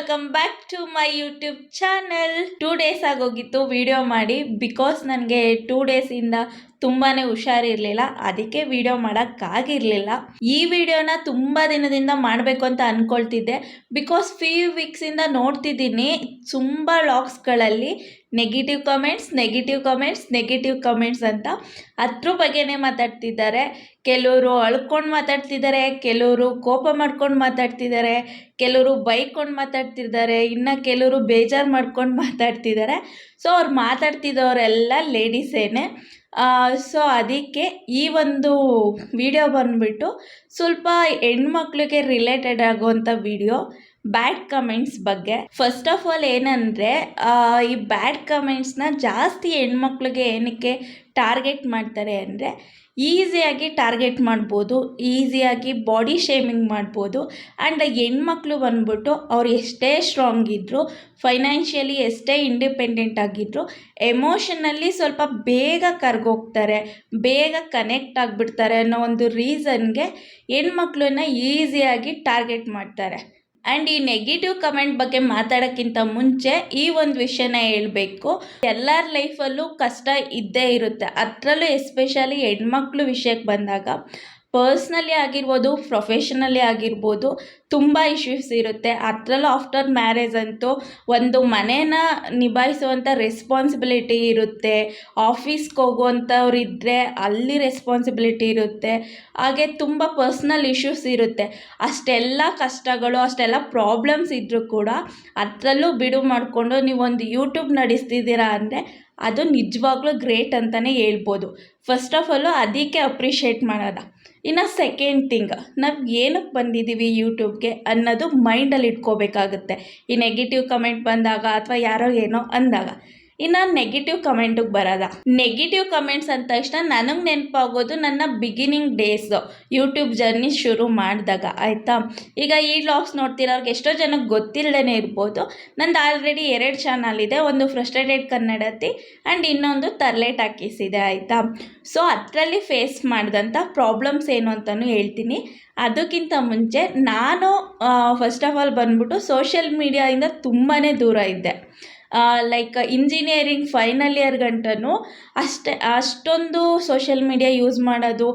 Welcome back to my YouTube channel two days ಆಗೋಗಿತ್ತು video ಮಾಡಿ because ನನಗೆ two ಡೇಸಿಂದ ತುಂಬಾ ಹುಷಾರಿರಲಿಲ್ಲ. ಅದಕ್ಕೆ ವಿಡಿಯೋ ಮಾಡೋಕ್ಕಾಗಿರಲಿಲ್ಲ ಈ ವಿಡಿಯೋನ ತುಂಬ ದಿನದಿಂದ ಮಾಡಬೇಕು ಅಂತ ಅಂದ್ಕೊಳ್ತಿದ್ದೆ ಬಿಕಾಸ್ ಫ್ಯೂ ವೀಕ್ಸಿಂದ ನೋಡ್ತಿದ್ದೀನಿ ತುಂಬ ಲಾಗ್ಸ್ಗಳಲ್ಲಿ negative comments negative comments negative comments ಅಂತ. ಅದ್ರ ಬಗ್ಗೆನೇ ಮಾತಾಡ್ತಿದ್ದಾರೆ. ಕೆಲವರು ಅಳ್ಕೊಂಡು ಮಾತಾಡ್ತಿದ್ದಾರೆ, ಕೆಲವರು ಕೋಪ ಮಾಡ್ಕೊಂಡು ಮಾತಾಡ್ತಿದ್ದಾರೆ, ಕೆಲವರು ಬೈಕೊಂಡು ಮಾತಾಡ್ತಿದ್ದಾರೆ, ಇನ್ನು ಕೆಲವರು ಬೇಜಾರು ಮಾಡ್ಕೊಂಡು ಮಾತಾಡ್ತಿದ್ದಾರೆ. ಸೊ ಅವ್ರು ಮಾತಾಡ್ತಿದ್ದವರೆಲ್ಲ ಲೇಡೀಸೇನೆ ಸೊ ಅದಕ್ಕೆ ಈ ಒಂದು ವಿಡಿಯೋ ಬಂದುಬಿಟ್ಟು ಸ್ವಲ್ಪ ಹೆಣ್ಮಕ್ಳಿಗೆ ರಿಲೇಟೆಡ್ ಆಗುವಂಥ ವಿಡಿಯೋ ಬ್ಯಾಡ್ ಕಮೆಂಟ್ಸ್ ಬಗ್ಗೆ. ಫಸ್ಟ್ ಆಫ್ ಆಲ್ ಏನಂದರೆ ಈ ಬ್ಯಾಡ್ ಕಮೆಂಟ್ಸ್ನ ಜಾಸ್ತಿ ಹೆಣ್ಮಕ್ಳಿಗೆ ಏನಕ್ಕೆ ಟಾರ್ಗೆಟ್ ಮಾಡ್ತಾರೆ ಅಂದರೆ ಈಸಿಯಾಗಿ ಟಾರ್ಗೆಟ್ ಮಾಡ್ಬೋದು ಈಸಿಯಾಗಿ ಬಾಡಿ ಶೇಮಿಂಗ್ ಮಾಡ್ಬೋದು ಆ್ಯಂಡ್ ಹೆಣ್ಮಕ್ಳು ಬಂದ್ಬಿಟ್ಟು ಅವ್ರು ಎಷ್ಟೇ ಸ್ಟ್ರಾಂಗ್ ಇದ್ದರು ಫೈನಾನ್ಷಿಯಲಿ ಎಷ್ಟೇ ಇಂಡಿಪೆಂಡೆಂಟ್ ಆಗಿದ್ದರು ಎಮೋಷನಲ್ಲಿ ಸ್ವಲ್ಪ ಬೇಗ ಕರ್ಗೋಗ್ತಾರೆ, ಬೇಗ ಕನೆಕ್ಟ್ ಆಗಿಬಿಡ್ತಾರೆ ಅನ್ನೋ ಒಂದು ರೀಸನ್ಗೆ ಹೆಣ್ಮಕ್ಳನ್ನ ಈಸಿಯಾಗಿ ಟಾರ್ಗೆಟ್ ಮಾಡ್ತಾರೆ. ಆ್ಯಂಡ್ ಈ ನೆಗೆಟಿವ್ ಕಮೆಂಟ್ ಬಗ್ಗೆ ಮಾತಾಡೋಕ್ಕಿಂತ ಮುಂಚೆ ಈ ಒಂದು ವಿಷಯನ ಹೇಳಬೇಕು. ಎಲ್ಲರ ಲೈಫಲ್ಲೂ ಕಷ್ಟ ಇದ್ದೇ ಇರುತ್ತೆ. ಅದರಲ್ಲೂ ಎಸ್ಪೆಷಲಿ ಹೆಣ್ಮಕ್ಳು ವಿಷಯಕ್ಕೆ ಬಂದಾಗ ಪರ್ಸ್ನಲಿ ಆಗಿರ್ಬೋದು ಪ್ರೊಫೆಷನಲಿ ಆಗಿರ್ಬೋದು, ತುಂಬ ಇಶ್ಯೂಸ್ ಇರುತ್ತೆ. ಅದರಲ್ಲೂ ಆಫ್ಟರ್ ಮ್ಯಾರೇಜ್ ಅಂತೂ ಒಂದು ಮನೇನ ನಿಭಾಯಿಸುವಂಥ ರೆಸ್ಪಾನ್ಸಿಬಿಲಿಟಿ ಇರುತ್ತೆ. ಆಫೀಸ್ಗೆ ಹೋಗುವಂಥವ್ರು ಇದ್ದರೆ ಅಲ್ಲಿ ರೆಸ್ಪಾನ್ಸಿಬಿಲಿಟಿ ಇರುತ್ತೆ. ಹಾಗೆ ತುಂಬ ಪರ್ಸ್ನಲ್ ಇಶ್ಯೂಸ್ ಇರುತ್ತೆ. ಅಷ್ಟೆಲ್ಲ ಕಷ್ಟಗಳು, ಅಷ್ಟೆಲ್ಲ ಪ್ರಾಬ್ಲಮ್ಸ್ ಇದ್ದರೂ ಕೂಡ ಅದರಲ್ಲೂ ಬಿಡು ಮಾಡಿಕೊಂಡು ನೀವೊಂದು ಯೂಟ್ಯೂಬ್ ನಡೆಸ್ತಿದ್ದೀರಾ ಅಂದರೆ ಅದು ನಿಜವಾಗ್ಲೂ ಗ್ರೇಟ್ ಅಂತಲೇ ಹೇಳ್ಬೋದು. ಫಸ್ಟ್ ಆಫ್ ಆಲು ಅದಕ್ಕೆ ಅಪ್ರಿಷಿಯೇಟ್ ಮಾಡೋದು. ಇನ್ನು ಸೆಕೆಂಡ್ ಥಿಂಗ್ ನಾವು ಏನಕ್ಕೆ ಬಂದಿದ್ದೀವಿ ಯೂಟ್ಯೂಬ್ಗೆ ಅನ್ನೋದು ಮೈಂಡಲ್ಲಿ ಇಟ್ಕೋಬೇಕಾಗುತ್ತೆ. ಈ ನೆಗೆಟಿವ್ ಕಮೆಂಟ್ ಬಂದಾಗ ಅಥವಾ ಯಾರೋ ಏನೋ ಅಂದಾಗ. ಇನ್ನು ನೆಗೆಟಿವ್ ಕಮೆಂಟಿಗೆ ಬರೋದ ನೆಗೆಟಿವ್ ಕಮೆಂಟ್ಸ್ ಅಂದ ತಕ್ಷಣ ನನಗೆ ನೆನಪಾಗೋದು ನನ್ನ ಬಿಗಿನಿಂಗ್ ಡೇಸ್ ಯೂಟ್ಯೂಬ್ ಜರ್ನಿ ಶುರು ಮಾಡಿದಾಗ, ಆಯಿತಾ? ಈಗ ಈ ಲಾಗ್ಸ್ ನೋಡ್ತಿರೋರ್ಗೆ ಎಷ್ಟೋ ಜನಕ್ಕೆ ಗೊತ್ತಿಲ್ಲದೇ ಇರ್ಬೋದು. ನಂದು ಆಲ್ರೆಡಿ ಎರಡು ಚಾನಲ್ ಇದೆ, ಒಂದು ಫ್ರಸ್ಟ್ರೇಟೆಡ್ ಕನ್ನಡತಿ ಆ್ಯಂಡ್ ಇನ್ನೊಂದು ತರ್ಲೇಟ್ ಹಾಕಿಸಿದೆ, ಆಯಿತಾ? ಸೊ ಅದರಲ್ಲಿ ಫೇಸ್ ಮಾಡಿದಂಥ ಪ್ರಾಬ್ಲಮ್ಸ್ ಏನು ಅಂತಲೂ ಹೇಳ್ತೀನಿ. ಅದಕ್ಕಿಂತ ಮುಂಚೆ ನಾನು ಫಸ್ಟ್ ಆಫ್ ಆಲ್ ಬಂದ್ಬಿಟ್ಟು ಸೋಷಿಯಲ್ ಮೀಡಿಯಾದಿಂದ ತುಂಬಾ ದೂರ ಇದ್ದೆ. ಲೈಕ್ ಇಂಜಿನಿಯರಿಂಗ್ ಫೈನಲ್ ಇಯರ್ ಗಂಟನೂ ಅಷ್ಟೇ, ಅಷ್ಟೊಂದು ಸೋಷಿಯಲ್ ಮೀಡಿಯಾ ಯೂಸ್ ಮಾಡೋದು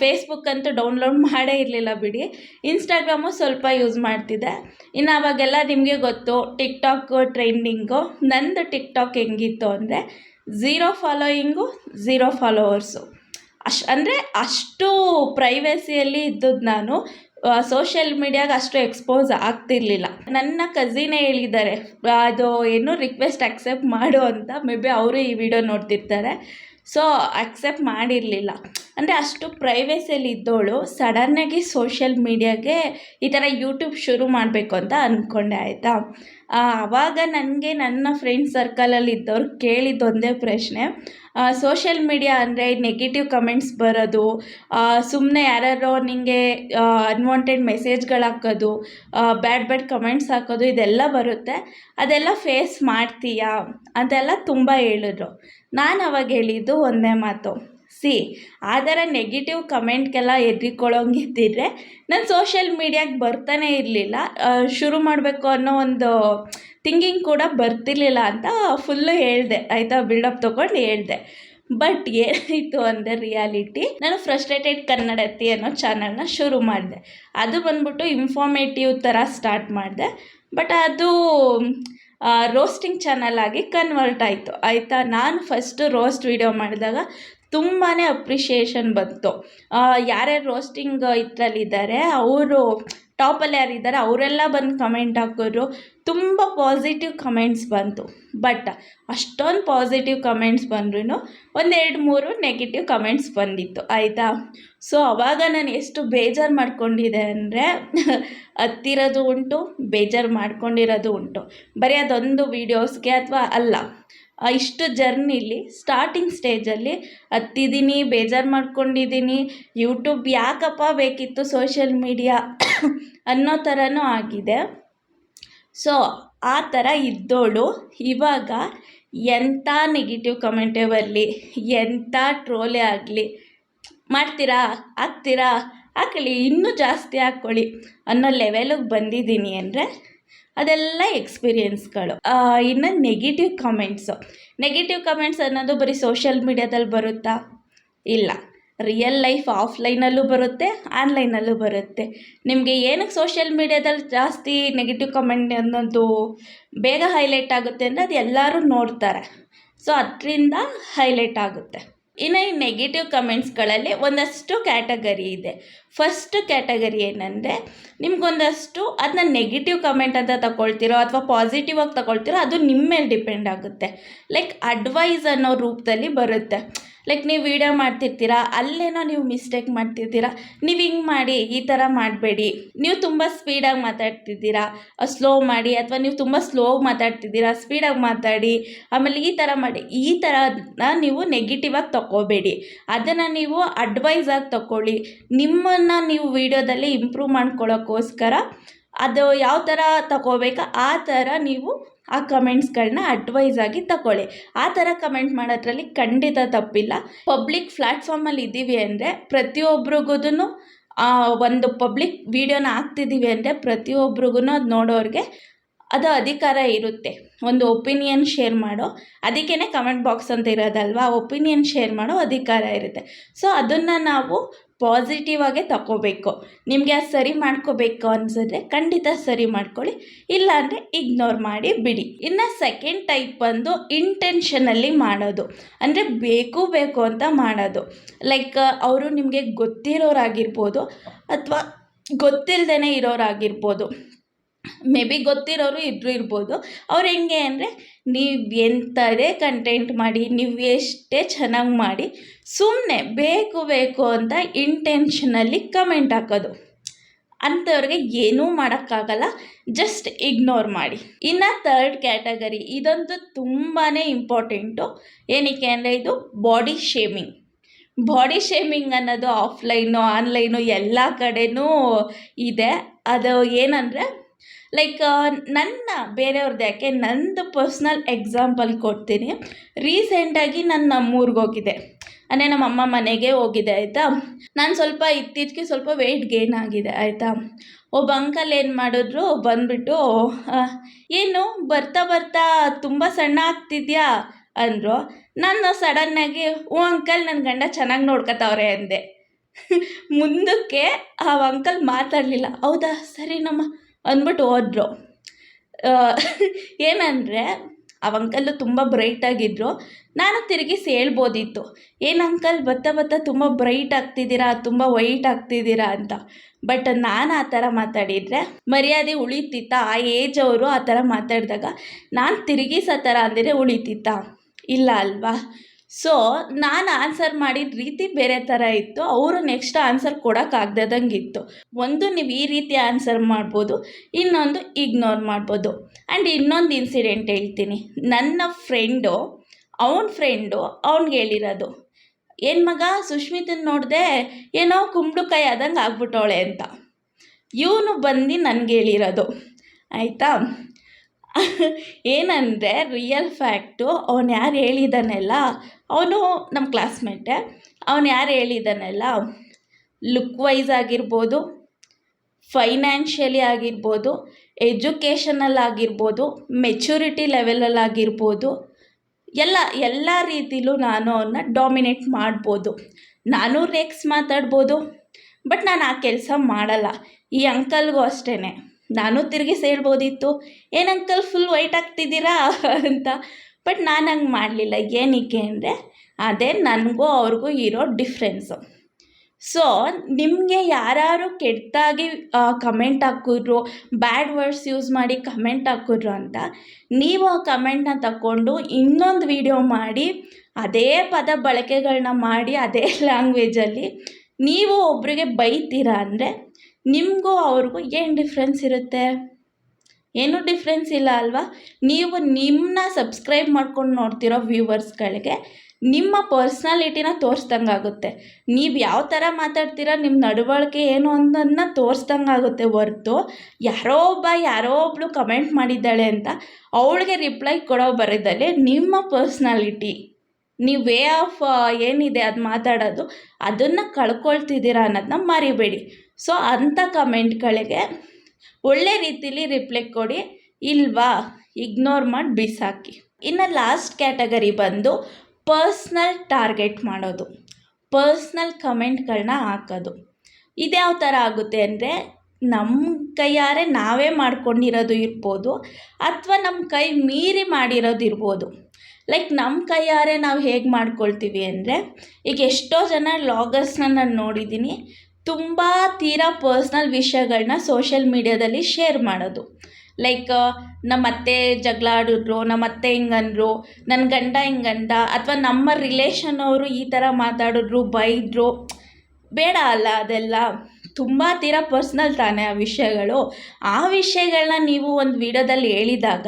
ಫೇಸ್ಬುಕ್ ಅಂತೂ ಡೌನ್ಲೋಡ್ ಮಾಡೇ ಇರಲಿಲ್ಲ ಬಿಡಿ. ಇನ್ಸ್ಟಾಗ್ರಾಮು ಸ್ವಲ್ಪ ಯೂಸ್ ಮಾಡ್ತಿದ್ದೆ. ಇನ್ನು ಅವಾಗೆಲ್ಲ ನಿಮಗೆ ಗೊತ್ತು ಟಿಕ್ ಟಾಕ್ ಟ್ರೆಂಡಿಂಗು ನಂದು ಟಿಕ್ ಟಾಕ್ ಹೆಂಗಿತ್ತು ಅಂದರೆ ಝೀರೋ ಫಾಲೋಯಿಂಗು ಝೀರೋ ಫಾಲೋವರ್ಸು ಅಶ್, ಅಂದರೆ ಅಷ್ಟು ಪ್ರೈವೇಸಿಯಲ್ಲಿ ಇದ್ದದ್ದು ನಾನು ಸೋಷಿಯಲ್ ಮೀಡಿಯಾಗೆ ಅಷ್ಟು ಎಕ್ಸ್ಪೋಸ್ ಆಗ್ತಿರ್ಲಿಲ್ಲ. ನನ್ನ ಕಝಿನೇ ಹೇಳಿದ್ದಾರೆ, ಅದು ಏನು ರಿಕ್ವೆಸ್ಟ್ ಅಕ್ಸೆಪ್ಟ್ ಮಾಡು ಅಂತ. ಮೇ ಬಿ ಅವರು ಈ ವಿಡಿಯೋ ನೋಡ್ತಿರ್ತಾರೆ. ಸೊ ಅಕ್ಸೆಪ್ಟ್ ಮಾಡಿರಲಿಲ್ಲ. ಅಂದರೆ ಅಷ್ಟು ಪ್ರೈವೇಸಿಯಲ್ಲಿ ಇದ್ದವಳು ಸಡನ್ನಾಗಿ ಸೋಷಿಯಲ್ ಮೀಡಿಯಾಗೆ ಈ ಥರ ಯೂಟ್ಯೂಬ್ ಶುರು ಮಾಡಬೇಕು ಅಂತ ಅಂದ್ಕೊಂಡೆ ಆಯಿತಾ? ಆವಾಗ ನನಗೆ ನನ್ನ ಫ್ರೆಂಡ್ ಸರ್ಕಲಲ್ಲಿ ಇದ್ದವ್ರು ಕೇಳಿದ್ದು ಒಂದೇ ಪ್ರಶ್ನೆ. ಸೋಷಿಯಲ್ ಮೀಡಿಯಾ ಅಂದರೆ ನೆಗೆಟಿವ್ ಕಮೆಂಟ್ಸ್ ಬರೋದು ಸುಮ್ಮನೆ ಯಾರ್ಯಾರೋ ನಿಮಗೆ ಅನ್ವಾಂಟೆಡ್ ಮೆಸೇಜ್ಗಳು ಹಾಕೋದು ಬ್ಯಾಡ್ ಬ್ಯಾಡ್ ಕಮೆಂಟ್ಸ್ ಹಾಕೋದು ಇದೆಲ್ಲ ಬರುತ್ತೆ. ಅದೆಲ್ಲ ಫೇಸ್ ಮಾಡ್ತೀಯಾ? ಅಂತೆಲ್ಲ ತುಂಬ ಹೇಳಿದ್ರು. ನಾನು ಅವಾಗ ಹೇಳಿದ್ದು ಒಂದೇ ಮಾತು. ಸಿ. ಆ ಥರ ನೆಗೆಟಿವ್ ಕಮೆಂಟ್ಗೆಲ್ಲ ಎದ್ರಿಕೊಳ್ಳೋಂಗಿದ್ದಿದ್ರೆ ನಾನು ಸೋಷಿಯಲ್ ಮೀಡಿಯಾಗೆ ಬರ್ತಾನೆ ಇರಲಿಲ್ಲ. ಶುರು ಮಾಡಬೇಕು ಅನ್ನೋ ಒಂದು ಥಿಂಕಿಂಗ್ ಕೂಡ ಬರ್ತಿರ್ಲಿಲ್ಲ ಅಂತ ಫುಲ್ಲು ಹೇಳಿದೆ. ಆಯಿತಾ ಬಿಲ್ಡಪ್ ತೊಗೊಂಡು ಹೇಳಿದೆ. ಬಟ್ ಏನಾಯಿತು ಅಂದರೆ ರಿಯಾಲಿಟಿ ನಾನು ಫ್ರಸ್ಟ್ರೇಟೆಡ್ ಕನ್ನಡತಿ ಅನ್ನೋ ಚಾನಲ್ನ ಶುರು ಮಾಡಿದೆ. ಅದು ಬಂದ್ಬಿಟ್ಟು ಇನ್ಫಾರ್ಮೇಟಿವ್ ಥರ ಸ್ಟಾರ್ಟ್ ಮಾಡಿದೆ. ಬಟ್ ಅದು ರೋಸ್ಟಿಂಗ್ ಚಾನಲ್ ಆಗಿ ಕನ್ವರ್ಟ್ ಆಯಿತು. ಆಯಿತಾ, ನಾನು ಫಸ್ಟು ರೋಸ್ಟ್ ವೀಡಿಯೋ ಮಾಡಿದಾಗ ತುಂಬಾ ಅಪ್ರಿಷಿಯೇಷನ್ ಬಂತು. ಯಾರ್ಯಾರು ರೋಸ್ಟಿಂಗ್ ಇದರಲ್ಲಿದ್ದಾರೆ, ಅವರು ಟಾಪಲ್ಲಿ ಯಾರಿದ್ದಾರೆ ಅವರೆಲ್ಲ ಬಂದು ಕಮೆಂಟ್ ಹಾಕಿದ್ರು ತುಂಬ ಪಾಸಿಟಿವ್ ಕಮೆಂಟ್ಸ್ ಬಂತು. ಬಟ್ ಅಷ್ಟೊಂದು ಪಾಸಿಟಿವ್ ಕಮೆಂಟ್ಸ್ ಬಂದ್ರೂ ಒಂದೆರಡು ಮೂರು ನೆಗೆಟಿವ್ ಕಮೆಂಟ್ಸ್ ಬಂದಿತ್ತು, ಆಯಿತಾ? ಸೊ ಅವಾಗ ನಾನು ಎಷ್ಟು ಬೇಜಾರು ಮಾಡ್ಕೊಂಡಿದ್ದೆ ಅಂದರೆ, ಹತ್ತಿರೋದು ಉಂಟು, ಬೇಜಾರು ಮಾಡ್ಕೊಂಡಿರೋದು ಉಂಟು. ಬರೀ ಅದೊಂದು ವೀಡಿಯೋಸ್ಗೆ ಅಥವಾ ಅಲ್ಲ. ಇಷ್ಟು ಜರ್ನಿಲಿ ಸ್ಟಾರ್ಟಿಂಗ್ ಸ್ಟೇಜಲ್ಲಿ ಹತ್ತಿದ್ದೀನಿ ಬೇಜಾರು ಮಾಡ್ಕೊಂಡಿದ್ದೀನಿ ಯೂಟ್ಯೂಬ್ ಯಾಕಪ್ಪ ಬೇಕಿತ್ತು ಸೋಷಿಯಲ್ ಮೀಡಿಯಾ ಅನ್ನೋ ಥರನೂ ಆಗಿದೆ. ಸೊ ಆ ಥರ ಇದ್ದೋಳು. ಇವಾಗ ಎಂಥ ನೆಗೆಟಿವ್ ಕಮೆಂಟೇ ಬರಲಿ ಎಂಥ ಟ್ರೋಲೇ ಆಗಲಿ, ಮಾಡ್ತೀರಾ ಹಾಕ್ತೀರಾ ಹಾಕಲಿ ಇನ್ನೂ ಜಾಸ್ತಿ ಹಾಕ್ಕೊಳ್ಳಿ ಅನ್ನೋ ಲೆವೆಲಿಗೆ ಬಂದಿದ್ದೀನಿ ಅಂದರೆ ಅದೆಲ್ಲ ಎಕ್ಸ್ಪೀರಿಯೆನ್ಸ್ಗಳು ಇನ್ನು ನೆಗೆಟಿವ್ ಕಮೆಂಟ್ಸು ನೆಗೆಟಿವ್ ಕಮೆಂಟ್ಸ್ ಅನ್ನೋದು ಬರೀ ಸೋಷಿಯಲ್ ಮೀಡ್ಯಾದಲ್ಲಿ ಬರುತ್ತಾ? ಇಲ್ಲ. ರಿಯಲ್ ಲೈಫ್ ಆಫ್ಲೈನಲ್ಲೂ ಬರುತ್ತೆ ಆನ್ಲೈನಲ್ಲೂ ಬರುತ್ತೆ. ನಿಮಗೆ ಏನಕ್ಕೆ ಸೋಷಿಯಲ್ ಮೀಡ್ಯಾದಲ್ಲಿ ಜಾಸ್ತಿ ನೆಗೆಟಿವ್ ಕಮೆಂಟ್ ಅನ್ನೋದು ಬೇಗ ಹೈಲೈಟ್ ಆಗುತ್ತೆ ಅಂದರೆ ಅದು ಎಲ್ಲರೂ ನೋಡ್ತಾರೆ. ಸೊ ಅದರಿಂದ ಹೈಲೈಟ್ ಆಗುತ್ತೆ. ಇನ್ನು ಈ ನೆಗೆಟಿವ್ ಕಮೆಂಟ್ಸ್ಗಳಲ್ಲಿ ಒಂದಷ್ಟು ಕ್ಯಾಟಗರಿ ಇದೆ. ಫಸ್ಟ್ ಕ್ಯಾಟಗರಿ ಏನಂದರೆ ನಿಮ್ಗೊಂದಷ್ಟು ಅದನ್ನ ನೆಗೆಟಿವ್ ಕಮೆಂಟ್ ಅಂತ ತಗೊಳ್ತಿರೋ ಅಥವಾ ಪಾಸಿಟಿವ್ ಆಗಿ ತಗೊಳ್ತಿರೋ ಅದು ನಿಮ್ಮ ಮೇಲೆ ಡಿಪೆಂಡ್ ಆಗುತ್ತೆ. ಲೈಕ್ ಅಡ್ವೈಸ್ ಅನ್ನೋ ರೂಪದಲ್ಲಿ ಬರುತ್ತೆ. ಲೈಕ್ ನೀವು ವೀಡಿಯೋ ಮಾಡ್ತಿರ್ತೀರಾ, ಅಲ್ಲೇನೋ ನೀವು ಮಿಸ್ಟೇಕ್ ಮಾಡ್ತಿರ್ತೀರಾ, ನೀವು ಹಿಂಗೆ ಮಾಡಿ, ಈ ಥರ ಮಾಡಬೇಡಿ. ನೀವು ತುಂಬ ಸ್ಪೀಡಾಗಿ ಮಾತಾಡ್ತಿದ್ದೀರಾ ಸ್ಲೋ ಮಾಡಿ, ಅಥವಾ ನೀವು ತುಂಬ ಸ್ಲೋ ಮಾತಾಡ್ತಿದ್ದೀರಾ ಸ್ಪೀಡಾಗಿ ಮಾತಾಡಿ, ಆಮೇಲೆ ಈ ಥರ ಮಾಡಿ, ಈ ಥರನ ನೀವು ನೆಗೆಟಿವ್ ಆಗಿ ತಗೋಬೇಡಿ. ಅದನ್ನು ನೀವು ಅಡ್ವೈಸ್ ಆಗಿ ತಗೊಳ್ಳಿ ನಿಮ್ಮನ್ನು ನೀವು ವೀಡಿಯೋದಲ್ಲಿ ಇಂಪ್ರೂವ್ ಮಾಡ್ಕೊಳ್ಳೋಕ್ಕೋಸ್ಕರ ಅದು ಯಾವ ಥರ ತಗೋಬೇಕೋ ಆ ಥರ ನೀವು ಆ ಕಮೆಂಟ್ಸ್ಗಳನ್ನ ಅಡ್ವೈಸ್ ಆಗಿ ತಗೊಳ್ಳಿ. ಆ ಥರ ಕಮೆಂಟ್ ಮಾಡೋದ್ರಲ್ಲಿ ಖಂಡಿತ ತಪ್ಪಿಲ್ಲ. ಪಬ್ಲಿಕ್ ಪ್ಲ್ಯಾಟ್ಫಾರ್ಮಲ್ಲಿ ಇದ್ದೀವಿ ಅಂದರೆ ಪ್ರತಿಯೊಬ್ರಿಗೂ ಒಂದು ಪಬ್ಲಿಕ್ ವೀಡಿಯೋನ ಹಾಕ್ತಿದ್ದೀವಿ ಅಂದರೆ ಪ್ರತಿಯೊಬ್ರಿಗೂ ಅದು ನೋಡೋರಿಗೆ ಅದು ಅಧಿಕಾರ ಇರುತ್ತೆ. ಒಂದು ಒಪಿನಿಯನ್ ಶೇರ್ ಮಾಡೋ ಅದಕ್ಕೇ ಕಮೆಂಟ್ ಬಾಕ್ಸ್ ಅಂತ ಇರೋದಲ್ವಾ? ಒಪಿನಿಯನ್ ಶೇರ್ ಮಾಡೋ ಅಧಿಕಾರ ಇರುತ್ತೆ. ಸೊ ಅದನ್ನು ನಾವು ಪಾಸಿಟಿವ್ ಆಗೇ ತಗೋಬೇಕು ನಿಮಗೆ ಅದು ಸರಿ ಮಾಡ್ಕೋಬೇಕು ಅನಿಸಿದ್ರೆ ಖಂಡಿತ ಸರಿ ಮಾಡ್ಕೊಳ್ಳಿ. ಇಲ್ಲ ಅಂದರೆ ಇಗ್ನೋರ್ ಮಾಡಿ ಬಿಡಿ. ಇನ್ನು ಸೆಕೆಂಡ್ ಟೈಪ್ ಬಂದು ಇಂಟೆನ್ಷನಲ್ಲಿ ಮಾಡೋದು. ಅಂದರೆ ಬೇಕು ಬೇಕು ಅಂತ ಮಾಡೋದು. ಲೈಕ್ ಅವರು ನಿಮಗೆ ಗೊತ್ತಿರೋರಾಗಿರ್ಬೋದು ಅಥವಾ ಗೊತ್ತಿಲ್ಲದೇ ಇರೋರಾಗಿರ್ಬೋದು. ಮೇ ಬಿ ಗೊತ್ತಿರೋರು ಇದ್ರೂ ಇರ್ಬೋದು. ಅವ್ರು ಹೆಂಗೆ ಅಂದರೆ, ನೀವು ಎಂಥದೇ ಕಂಟೆಂಟ್ ಮಾಡಿ, ನೀವು ಎಷ್ಟೇ ಚೆನ್ನಾಗಿ ಮಾಡಿ ಸುಮ್ಮನೆ ಬೇಕು ಬೇಕು ಅಂತ ಇಂಟೆನ್ಷನಲ್ಲಿ ಕಮೆಂಟ್ ಹಾಕೋದು. ಅಂಥವ್ರಿಗೆ ಏನೂ ಮಾಡೋಕ್ಕಾಗಲ್ಲ ಜಸ್ಟ್ ಇಗ್ನೋರ್ ಮಾಡಿ. ಇನ್ನು ಥರ್ಡ್ ಕ್ಯಾಟಗರಿ ಇದಂತೂ ತುಂಬಾ ಇಂಪಾರ್ಟೆಂಟು ಏನಕ್ಕೆ ಅಂದರೆ, ಇದು ಬಾಡಿ ಶೇಮಿಂಗ್ ಬಾಡಿ ಶೇಮಿಂಗ್ ಅನ್ನೋದು ಆಫ್ಲೈನು ಆನ್ಲೈನು ಎಲ್ಲ ಕಡೆನೂ ಇದೆ. ಅದು ಏನಂದರೆ ಲೈಕ್ ನನ್ನ ಬೇರೆಯವ್ರದ್ದು ಯಾಕೆ, ನಂದು ಪರ್ಸ್ನಲ್ ಎಕ್ಸಾಂಪಲ್ ಕೊಡ್ತೀನಿ. ರೀಸೆಂಟಾಗಿ ನಾನು ನಮ್ಮೂರಿಗೆ ಹೋಗಿದ್ದೆ. ಅಂದರೆ ನಮ್ಮ ಅಮ್ಮ ಮನೆಗೆ ಹೋಗಿದೆ ಆಯಿತಾ? ನಾನು ಸ್ವಲ್ಪ ಇತ್ತೀಚೆಗೆ ಸ್ವಲ್ಪ ವೆಯ್ಟ್ ಗೇನ್ ಆಗಿದೆ, ಆಯಿತಾ? ಒಬ್ಬ ಅಂಕಲ್ ಏನು ಮಾಡಿದ್ರು, ಬಂದುಬಿಟ್ಟು ಏನು, ಬರ್ತಾ ಬರ್ತಾ ತುಂಬ ಸಣ್ಣ ಆಗ್ತಿದ್ಯಾ? ಅಂದರು. ನಾನು ಸಡನ್ನಾಗಿ ಓ ಅಂಕಲ್ ನನ್ನ ಗಂಡ ಚೆನ್ನಾಗಿ ನೋಡ್ಕೊತಾವ್ರೆ, ಅಂದೆ. ಮುಂದಕ್ಕೆ ಆ ಅಂಕಲ್ ಮಾತಾಡಲಿಲ್ಲ. ಹೌದಾ? ಸರಿ, ನಮ್ಮ ಅಂದ್ಬಿಟ್ಟು ಹೋದ್ರು. ಏನಂದರೆ ಆ ಅಂಕಲ್ಲು ತುಂಬ ಬ್ರೈಟಾಗಿದ್ದರು ನಾನು ತಿರುಗಿಸಿ ಹೇಳ್ಬೋದಿತ್ತು. ಏನು ಅಂಕಲ್, ಬತ್ತ ಬತ್ತ ತುಂಬ ಬ್ರೈಟ್ ಆಗ್ತಿದ್ದೀರಾ, ತುಂಬ ವೈಟ್ ಆಗ್ತಿದ್ದೀರಾ ಅಂತ. ಬಟ್ ನಾನು ಆ ಥರ ಮಾತಾಡಿದರೆ, ಮರ್ಯಾದೆ ಉಳಿತಿತ್ತಾ. ಆ ಏಜ್ ಅವರು ಆ ಥರ ಮಾತಾಡಿದಾಗ, ನಾನು ತಿರುಗಿಸೋ ಥರ ಅಂದರೆ ಉಳಿತಿತ್ತಾ. ಇಲ್ಲ ಅಲ್ವಾ? ಸೊ ನಾನು ಆನ್ಸರ್ ಮಾಡಿದ ರೀತಿ ಬೇರೆ ಥರ ಇತ್ತು. ಅವರು ನೆಕ್ಸ್ಟ್ ಆನ್ಸರ್ ಕೊಡೋಕ್ಕಾಗ್ದಂಗಿತ್ತು ಒಂದು ನೀವು ಈ ರೀತಿ ಆನ್ಸರ್ ಮಾಡ್ಬೋದು, ಇನ್ನೊಂದು ಇಗ್ನೋರ್ ಮಾಡ್ಬೋದು. ಆ್ಯಂಡ್ ಇನ್ನೊಂದು ಇನ್ಸಿಡೆಂಟ್ ಹೇಳ್ತೀನಿ. ನನ್ನ ಫ್ರೆಂಡು ಅವನ ಫ್ರೆಂಡು ಅವ್ನಿಗೆ ಹೇಳಿರೋದು, ಏನು ಮಗ, ಸುಶ್ಮಿತನ ನೋಡಿದೆ ಏನೋ ಕುಂಬಳಕಾಯಿ ಆದಂಗೆ ಆಗ್ಬಿಟ್ಟವಳೆ ಅಂತ. ಇವನು ಬಂದು ನನಗೆ ಹೇಳಿರೋದು. ಆಯಿತಾ? ಏನಂದರೆ ರಿಯಲ್ ಫ್ಯಾಕ್ಟು ಅವನು ಯಾರು ಹೇಳಿದಾನೆಲ್ಲ ಅವನು ನಮ್ಮ ಕ್ಲಾಸ್ಮೇಟೆ ಅವನು ಯಾರು ಹೇಳಿದಾನೆಲ್ಲ ಲುಕ್ ವೈಸ್ ಆಗಿರ್ಬೋದು ಫೈನಾನ್ಷಿಯಲಿ ಆಗಿರ್ಬೋದು ಎಜುಕೇಷನಲ್ಲಿ ಆಗಿರ್ಬೋದು ಮೆಚುರಿಟಿ ಲೆವೆಲಲ್ಲಿ ಆಗಿರ್ಬೋದು, ಎಲ್ಲ ಎಲ್ಲ ರೀತಿಲೂ ನಾನು ಅವನ್ನ ಡಾಮಿನೇಟ್ ಮಾಡ್ಬೋದು. ನಾನು ರೇಕ್ಸ್ ಮಾತಾಡ್ಬೋದು ಬಟ್ ನಾನು ಆ ಕೆಲಸ ಮಾಡಲ್ಲ. ಈ ಅಂಕಲ್ಗೂ ಅಷ್ಟೇ ನಾನು ತಿರುಗಿಸಿ ಹೇಳ್ಬೋದಿತ್ತು, ಏನು ಅಂಕಲ್ ಫುಲ್ ವೈಟ್ ಆಗ್ತಿದ್ದೀರಾ? ಅಂತ. ಬಟ್ ನಾನು ಹಂಗೆ ಮಾಡಲಿಲ್ಲ. ಏನಕ್ಕೆ ಅಂದರೆ, ಅದೇ ನನಗೂ ಅವ್ರಿಗೂ ಇರೋ ಡಿಫ್ರೆನ್ಸು ಸೊ ನಿಮಗೆ ಯಾರು ಕೆಟ್ಟದಾಗಿ ಕಮೆಂಟ್ ಹಾಕಿದ್ರು ಬ್ಯಾಡ್ ವರ್ಡ್ಸ್ ಯೂಸ್ ಮಾಡಿ ಕಮೆಂಟ್ ಹಾಕಿದ್ರು ಅಂತ, ನೀವು ಆ ಕಮೆಂಟ್ನ ತಗೊಂಡು ಇನ್ನೊಂದು ವಿಡಿಯೋ ಮಾಡಿ, ಅದೇ ಪದ ಬಳಕೆಗಳನ್ನ ಮಾಡಿ, ಅದೇ ಲ್ಯಾಂಗ್ವೇಜಲ್ಲಿ ನೀವು ಒಬ್ಬರಿಗೆ ಬೈತೀರಾ ಅಂದರೆ ನಿಮಗೂ ಅವ್ರಿಗೂ ಏನು ಡಿಫ್ರೆನ್ಸ್ ಇರುತ್ತೆ? ಏನೂ ಡಿಫ್ರೆನ್ಸ್ ಇಲ್ಲ ಅಲ್ವಾ? ನೀವು ನಿಮ್ಮನ್ನ ಸಬ್ಸ್ಕ್ರೈಬ್ ಮಾಡ್ಕೊಂಡು ನೋಡ್ತಿರೋ ವ್ಯೂವರ್ಸ್ಗಳಿಗೆ ನಿಮ್ಮ ಪರ್ಸ್ನಾಲಿಟಿನ ತೋರಿಸ್ದಂಗೆ ಆಗುತ್ತೆ ನೀವು ಯಾವ ಥರ ಮಾತಾಡ್ತೀರ ನಿಮ್ಮ ನಡವಳಿಕೆ ಏನು ಅನ್ನೋದನ್ನ ತೋರಿಸ್ದಂಗೆ ಆಗುತ್ತೆ ಹೊರ್ತು ಯಾರೋ ಒಬ್ಬ, ಯಾರೋ ಒಬ್ಬಳು ಕಮೆಂಟ್ ಮಾಡಿದ್ದಾಳೆ ಅಂತ ಅವಳಿಗೆ ರಿಪ್ಲೈ ಕೊಡೋ ಬರೋದಲ್ಲಿ ನಿಮ್ಮ ಪರ್ಸ್ನಾಲಿಟಿ ನೀವು ವೇ ಆಫ್ ಏನಿದೆ ಅದು ಮಾತಾಡೋದು, ಅದನ್ನು ಕಳ್ಕೊಳ್ತಿದ್ದೀರಾ ಅನ್ನೋದನ್ನ ಮರಿಬೇಡಿ. ಸೊ ಅಂಥ ಕಮೆಂಟ್ಗಳಿಗೆ ಒಳ್ಳೆ ರೀತಿಲಿ ರಿಪ್ಲೈ ಕೊಡಿ. ಇಲ್ವಾ? ಇಗ್ನೋರ್ ಮಾಡಿ, ಬಿಸಾಕಿ. ಇನ್ನು ಲಾಸ್ಟ್ ಕ್ಯಾಟಗರಿ ಬಂದು ಪರ್ಸ್ನಲ್ ಟಾರ್ಗೆಟ್ ಮಾಡೋದು. ಪರ್ಸ್ನಲ್ ಕಮೆಂಟ್ಗಳನ್ನ ಹಾಕೋದು. ಇದ್ಯಾವ ಥರ ಆಗುತ್ತೆ ಅಂದರೆ ನಮ್ಮ ಕೈಯಾರೆ ನಾವೇ ಮಾಡ್ಕೊಂಡಿರೋದು ಇರ್ಬೋದು ಅಥವಾ ನಮ್ಮ ಕೈ ಮೀರಿ ಮಾಡಿರೋದು ಇರ್ಬೋದು. ಲೈಕ್ ನಮ್ಮ ಕೈಯಾರೆ ನಾವು ಹೇಗೆ ಮಾಡ್ಕೊಳ್ತೀವಿ ಅಂದರೆ ಈಗ ಎಷ್ಟೋ ಜನ ಲಾಗರ್ಸ್ನ ನಾನು ನೋಡಿದ್ದೀನಿ ತುಂಬ ತೀರಾ ಪರ್ಸ್ನಲ್ ವಿಷಯಗಳನ್ನ ಸೋಷಿಯಲ್ ಮೀಡ್ಯಾದಲ್ಲಿ ಶೇರ್ ಮಾಡೋದು. ಲೈಕ್ ನಮ್ಮ ಅತ್ತೆ ಜಗಳ ಆಡಿದ್ರು ನಮ್ಮ ಅತ್ತೆ ಹಿಂಗಂದ್ರು ನನ್ನ ಗಂಡ ಹಿಂಗಂದ, ಅಥವಾ ನಮ್ಮ ರಿಲೇಷನ್ ಅವರು ಈ ಥರ ಮಾತಾಡಿದ್ರು, ಬೈದರು, ಬೇಡ ಅಲ್ಲ ಅದೆಲ್ಲ. ತುಂಬ ತೀರಾ ಪರ್ಸ್ನಲ್ ತಾನೇ ಆ ವಿಷಯಗಳು. ಆ ವಿಷಯಗಳನ್ನ ನೀವು ಒಂದು ವಿಡಿಯೋದಲ್ಲಿ ಹೇಳಿದಾಗ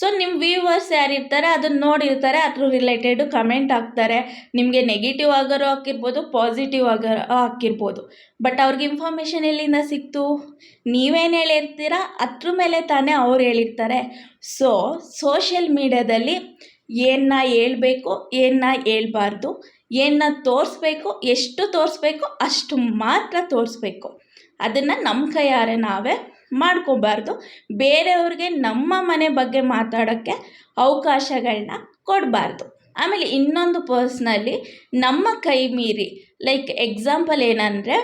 ಸೊ ನಿಮ್ಮ ವ್ಯೂವರ್ಸ್ ಯಾರಿರ್ತಾರೆ ಅದನ್ನು ನೋಡಿರ್ತಾರೆ, ಅದ್ರ ರಿಲೇಟೆಡು ಕಮೆಂಟ್ ಹಾಕ್ತಾರೆ. ನಿಮಗೆ ನೆಗೆಟಿವ್ ಆಗೋರು ಹಾಕಿರ್ಬೋದು ಪಾಸಿಟಿವ್ ಆಗೋ ಹಾಕಿರ್ಬೋದು. ಬಟ್ ಅವ್ರಿಗೆ ಇನ್ಫಾರ್ಮೇಷನ್ ಎಲ್ಲಿಂದ ಸಿಕ್ತು? ನೀವೇನು ಹೇಳಿರ್ತೀರ? ಅದ್ರ ಮೇಲೆ ತಾನೇ ಅವ್ರು ಹೇಳಿರ್ತಾರೆ. ಸೊ ಸೋಷಿಯಲ್ ಮೀಡ್ಯಾದಲ್ಲಿ ಏನನ್ನ ಹೇಳ್ಬೇಕು ಏನನ್ನ ಹೇಳ್ಬಾರ್ದು ಏನನ್ನ ತೋರಿಸ್ಬೇಕು, ಎಷ್ಟು ತೋರಿಸ್ಬೇಕು ಅಷ್ಟು ಮಾತ್ರ ತೋರಿಸ್ಬೇಕು. ಅದನ್ನು ನಮ್ಮ ಕೈಯಾರೆ ನಾವೇ ಮಾಡ್ಕೋಬಾರ್ದು. ಬೇರೆಯವ್ರಿಗೆ ನಮ್ಮ ಮನೆ ಬಗ್ಗೆ ಮಾತಾಡೋಕ್ಕೆ ಅವಕಾಶಗಳನ್ನ ಕೊಡಬಾರ್ದು. ಆಮೇಲೆ ಇನ್ನೊಂದು ಪರ್ಸ್ನಲ್ಲಿ ನಮ್ಮ ಕೈ ಮೀರಿ, ಲೈಕ್ ಎಕ್ಸಾಂಪಲ್ ಏನಂದರೆ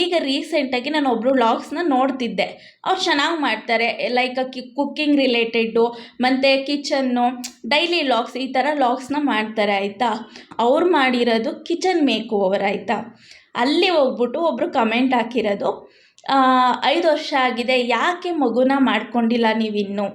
ಈಗ ರೀಸೆಂಟಾಗಿ ನಾನು ಒಬ್ಬರು ವ್ಲಾಗ್ಸ್ನ ನೋಡ್ತಿದ್ದೆ. ಅವ್ರು ಚೆನ್ನಾಗಿ ಮಾಡ್ತಾರೆ, ಲೈಕ್ ಕಿ, ಕುಕ್ಕಿಂಗ್ ರಿಲೇಟೆಡ್ಡು, ಮತ್ತು ಕಿಚನ್ನು, ಡೈಲಿ ವ್ಲಾಗ್ಸ್, ಈ ಥರ ವ್ಲಾಗ್ಸ್ನ ಮಾಡ್ತಾರೆ, ಆಯಿತಾ? ಅವ್ರು ಮಾಡಿರೋದು ಕಿಚನ್ ಮೇಕ್ ಓವರ್ ಆಯಿತಾ? ಅಲ್ಲಿ ಹೋಗ್ಬಿಟ್ಟು ಒಬ್ಬರು ಕಮೆಂಟ್ ಹಾಕಿರೋದು ಐದು ವರ್ಷ ಆಗಿದೆ, ಯಾಕೆ ಮಗುನ ಮಾಡ್ಕೊಂಡಿಲ್ಲ ನೀವಿನ್ನೂ?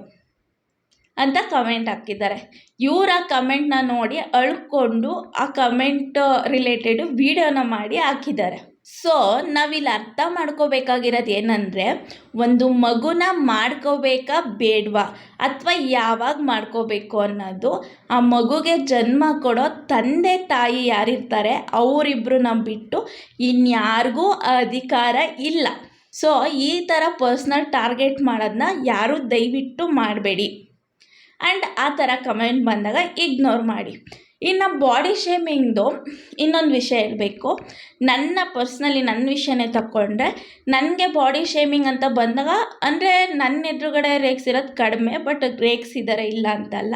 ಅಂತ ಕಮೆಂಟ್ ಹಾಕಿದ್ದಾರೆ. ಇವ್ರು ಆ ಕಮೆಂಟ್ನ ನೋಡಿ ಅಳ್ಕೊಂಡು ಆ ಕಮೆಂಟ್ ರಿಲೇಟೆಡ್ ವೀಡಿಯೋನ ಮಾಡಿ ಹಾಕಿದ್ದಾರೆ. ಸೊ ನಾವಿಲ್ಲಿ ಅರ್ಥ ಮಾಡ್ಕೋಬೇಕಾಗಿರೋದು ಏನಂದರೆ, ಒಂದು ಮಗುನ ಮಾಡ್ಕೋಬೇಕಾ ಬೇಡವಾ? ಅಥವಾ ಯಾವಾಗ ಮಾಡ್ಕೋಬೇಕು ಅನ್ನೋದು, ಆ ಮಗುಗೆ ಜನ್ಮ ಕೊಡೋ ತಂದೆ ತಾಯಿ ಯಾರಿರ್ತಾರೆ ಅವರಿಬ್ಬರನ್ನ ಬಿಟ್ಟು ಇನ್ಯಾರಿಗೂ ಅಧಿಕಾರ ಇಲ್ಲ. ಸೊ ಈ ಥರ ಪರ್ಸ್ನಲ್ ಟಾರ್ಗೆಟ್ ಮಾಡೋದನ್ನ ಯಾರೂ ದಯವಿಟ್ಟು ಮಾಡಬೇಡಿ. ಆ್ಯಂಡ್ ಆ ಥರ ಕಮೆಂಟ್ ಬಂದಾಗ ಇಗ್ನೋರ್ ಮಾಡಿ. ಇನ್ನು ಬಾಡಿ ಶೇಮಿಂಗ್ದು ಇನ್ನೊಂದು ವಿಷಯ ಇರಬೇಕು ನನ್ನ ಪರ್ಸ್ನಲಿ ನನ್ನ ವಿಷಯನೇ ತಗೊಂಡ್ರೆ ನನಗೆ ಬಾಡಿ ಶೇಮಿಂಗ್ ಅಂತ ಬಂದಾಗ ಅಂದರೆ ನನ್ನ ಎದುರುಗಡೆ ರೇಕ್ಸ್ ಇರೋದು ಕಡಿಮೆ, ಬಟ್ ರೇಕ್ಸ್ ಇದ್ದಾರೆ ಇಲ್ಲ ಅಂತಲ್ಲ.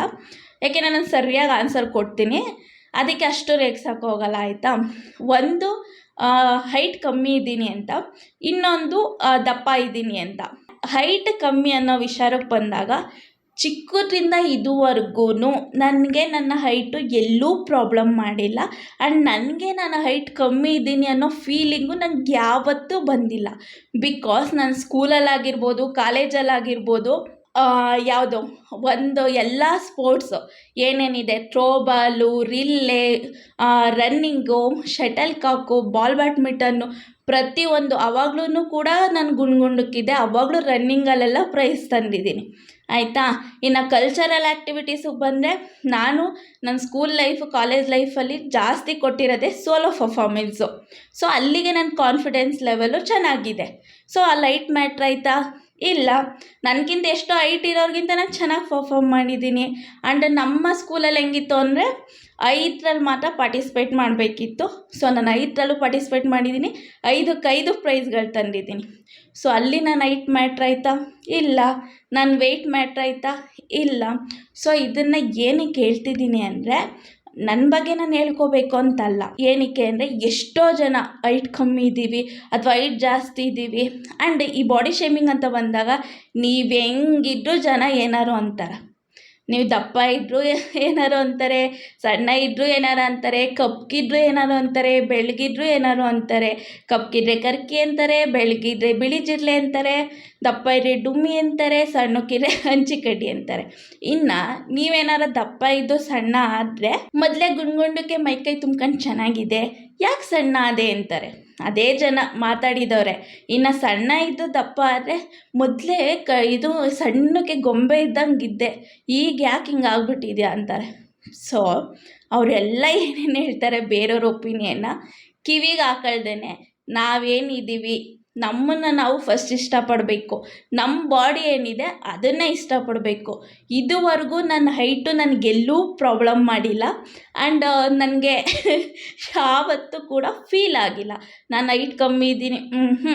ಯಾಕೆ ನಾನು ಸರಿಯಾಗಿ ಆನ್ಸರ್ ಕೊಡ್ತೀನಿ. ಅದಕ್ಕೆ ಅಷ್ಟು ರೇಕ್ಸ್ ಹಾಕೋಗಲ್ಲ ಆಯಿತಾ? ಒಂದು ಹೈಟ್ ಕಮ್ಮಿ ಇದ್ದೀನಿ ಅಂತ. ಇನ್ನೊಂದು ದಪ್ಪ ಇದ್ದೀನಿ ಅಂತ. ಹೈಟ್ ಕಮ್ಮಿ ಅನ್ನೋ ವಿಚಾರಕ್ಕೆ ಬಂದಾಗ ಚಿಕ್ಕದ್ರಿಂದ ಇದುವರೆಗೂ ನನಗೆ ನನ್ನ ಹೈಟು ಎಲ್ಲೂ ಪ್ರಾಬ್ಲಮ್ ಮಾಡಿಲ್ಲ. ಆ್ಯಂಡ್ ನನಗೆ ನಾನು ಹೈಟ್ ಕಮ್ಮಿ ಇದ್ದೀನಿ ಅನ್ನೋ ಫೀಲಿಂಗು ನನಗೆ ಯಾವತ್ತೂ ಬಂದಿಲ್ಲ. ಬಿಕಾಸ್ ನಾನು ಸ್ಕೂಲಲ್ಲಾಗಿರ್ಬೋದು ಕಾಲೇಜಲ್ಲಾಗಿರ್ಬೋದು ಯಾವುದು ಒಂದು ಎಲ್ಲ ಸ್ಪೋರ್ಟ್ಸು ಏನೇನಿದೆ throwball relay running shuttlecock ball badminton ಪ್ರತಿಯೊಂದು ಆವಾಗ್ಲೂ ಕೂಡ ನಾನು ಗುಣಗುಂಡಕ್ಕಿದೆ ಆವಾಗಲೂ ರನ್ನಿಂಗಲ್ಲೆಲ್ಲ ಪ್ರೈಸ್ ತಂದಿದ್ದೀನಿ. ಆಯಿತಾ? ಇನ್ನು ಕಲ್ಚರಲ್ ಆ್ಯಕ್ಟಿವಿಟೀಸಿಗೆ ಬಂದರೆ ನಾನು ನನ್ನ ಸ್ಕೂಲ್ ಲೈಫು ಕಾಲೇಜ್ ಲೈಫಲ್ಲಿ ಜಾಸ್ತಿ ಕೊಟ್ಟಿರೋದೇ ಸೋಲೋ ಪರ್ಫಾರ್ಮೆನ್ಸು ಸೊ ಅಲ್ಲಿಗೆ ನನ್ನ ಕಾನ್ಫಿಡೆನ್ಸ್ ಲೆವೆಲು ಚೆನ್ನಾಗಿದೆ. ಸೊ ಆ ಲೈಟ್ ಮ್ಯಾಟ್ರ್ ಆಯಿತಾ? ಇಲ್ಲ ನನಗಿಂತ ಎಷ್ಟೋ ಹೈಟ್ ಇರೋರ್ಗಿಂತ ನಾನು ಚೆನ್ನಾಗಿ ಪರ್ಫಾಮ್ ಮಾಡಿದ್ದೀನಿ. ಆ್ಯಂಡ್ ನಮ್ಮ ಸ್ಕೂಲಲ್ಲಿ ಹೆಂಗಿತ್ತು ಅಂದರೆ ಐದರಲ್ಲಿ ಮಾತ್ರ ಪಾರ್ಟಿಸಿಪೇಟ್ ಮಾಡಬೇಕಿತ್ತು. ಸೊ ನಾನು ಐದರಲ್ಲೂ ಪಾರ್ಟಿಸಿಪೇಟ್ ಮಾಡಿದ್ದೀನಿ. ಐದಕ್ಕೆ ಐದು ಪ್ರೈಸ್ಗಳು ತಂದಿದ್ದೀನಿ. ಸೊ ಅಲ್ಲಿ ನಾನು ಐಟ್ ಮ್ಯಾಟ್ರ್ ಆಯಿತಾ? ಇಲ್ಲ. ನನ್ನ ವೆಯ್ಟ್ ಮ್ಯಾಟ್ರ್ ಆಯಿತಾ? ಇಲ್ಲ. ಸೊ ಇದನ್ನು ಏನಕ್ಕೆ ಹೇಳ್ತಿದ್ದೀನಿ ಅಂದರೆ ನನ್ನ ಬಗ್ಗೆ ನಾನು ಹೇಳ್ಕೋಬೇಕು ಅಂತಲ್ಲ. ಏನಕ್ಕೆ ಅಂದರೆ ಎಷ್ಟೋ ಜನ ಹೈಟ್ ಕಮ್ಮಿ ಇದ್ದೀವಿ ಅಥವಾ ಐಟ್ ಜಾಸ್ತಿ ಇದ್ದೀವಿ ಆ್ಯಂಡ್ ಈ ಬಾಡಿ ಶೇಮಿಂಗ್ ಅಂತ ಬಂದಾಗ ನೀವು ಹೆಂಗಿದ್ರು ಜನ ಏನಾರು ಅಂತಾರೆ. ನೀವು ದಪ್ಪ ಇದ್ದರೂ ಏನಾರು ಅಂತಾರೆ, ಸಣ್ಣ ಇದ್ದರೂ ಏನಾರು ಅಂತಾರೆ ಕಪ್ಪಗಿದ್ರು ಏನಾರು ಅಂತಾರೆ ಬೆಳ್ಳಗಿದ್ರು ಏನಾರು ಅಂತಾರೆ ಕಪ್ಪಗಿದ್ರೆ ಕರ್ಕಿ ಅಂತಾರೆ, ಬೆಳಗಿದ್ರೆ ಬಿಳಿ ಜಿರ್ಲೆ ಅಂತಾರೆ, ದಪ್ಪ ಇದ್ರೆ ಡುಮ್ಮಿ ಅಂತಾರೆ, ಸಣ್ಣಕ್ಕಿದ್ರೆ ಹಂಚಿಕಡ್ಡಿ ಅಂತಾರೆ. ಇನ್ನು ನೀವೇನಾರ ದಪ್ಪ ಇದ್ದು ಸಣ್ಣ ಆದರೆ ಮೊದಲೇ ಗುಂಡ್ಗುಂಡಕ್ಕೆ ಮೈಕೈ ತುಂಬ್ಕೊಂಡು ಚೆನ್ನಾಗಿದೆ, ಯಾಕೆ ಸಣ್ಣ ಅದೇ ಅಂತಾರೆ? ಅದೇ ಜನ ಮಾತಾಡಿದವ್ರೆ. ಇನ್ನು ಸಣ್ಣ ಇದ್ದು ದಪ್ಪ ಆದರೆ ಮೊದಲೇ ಕ ಇದು ಸಣ್ಣಕ್ಕೆ ಗೊಂಬೆ ಇದ್ದಂಗೆ ಇದ್ದೆ. ಈಗ ಯಾಕೆ ಹಿಂಗೆ ಆಗ್ಬಿಟ್ಟಿದ್ಯಾ ಅಂತಾರೆ. ಸೊ ಅವರೆಲ್ಲ ಏನೇನು ಹೇಳ್ತಾರೆ ಬೇರೆಯವ್ರ ಒಪಿನಿಯನ್ನ ಕಿವಿಗೆ ಹಾಕಳ್ದೇನೆ. ನಾವೇನಿದ್ದೀವಿ ನಮ್ಮನ್ನು ನಾವು ಫಸ್ಟ್ ಇಷ್ಟಪಡಬೇಕು. ನಮ್ಮ ಬಾಡಿ ಏನಿದೆ ಅದನ್ನೇ ಇಷ್ಟಪಡಬೇಕು. ಇದುವರೆಗೂ ನನ್ನ ಹೈಟು ನನಗೆಲ್ಲೂ ಪ್ರಾಬ್ಲಮ್ ಮಾಡಿಲ್ಲ. ಆ್ಯಂಡ್ ನನಗೆ ಯಾವತ್ತೂ ಕೂಡ ಫೀಲ್ ಆಗಿಲ್ಲ. ನಾನು ಹೈಟ್ ಕಮ್ಮಿ ಇದ್ದೀನಿ. ಹ್ಞೂ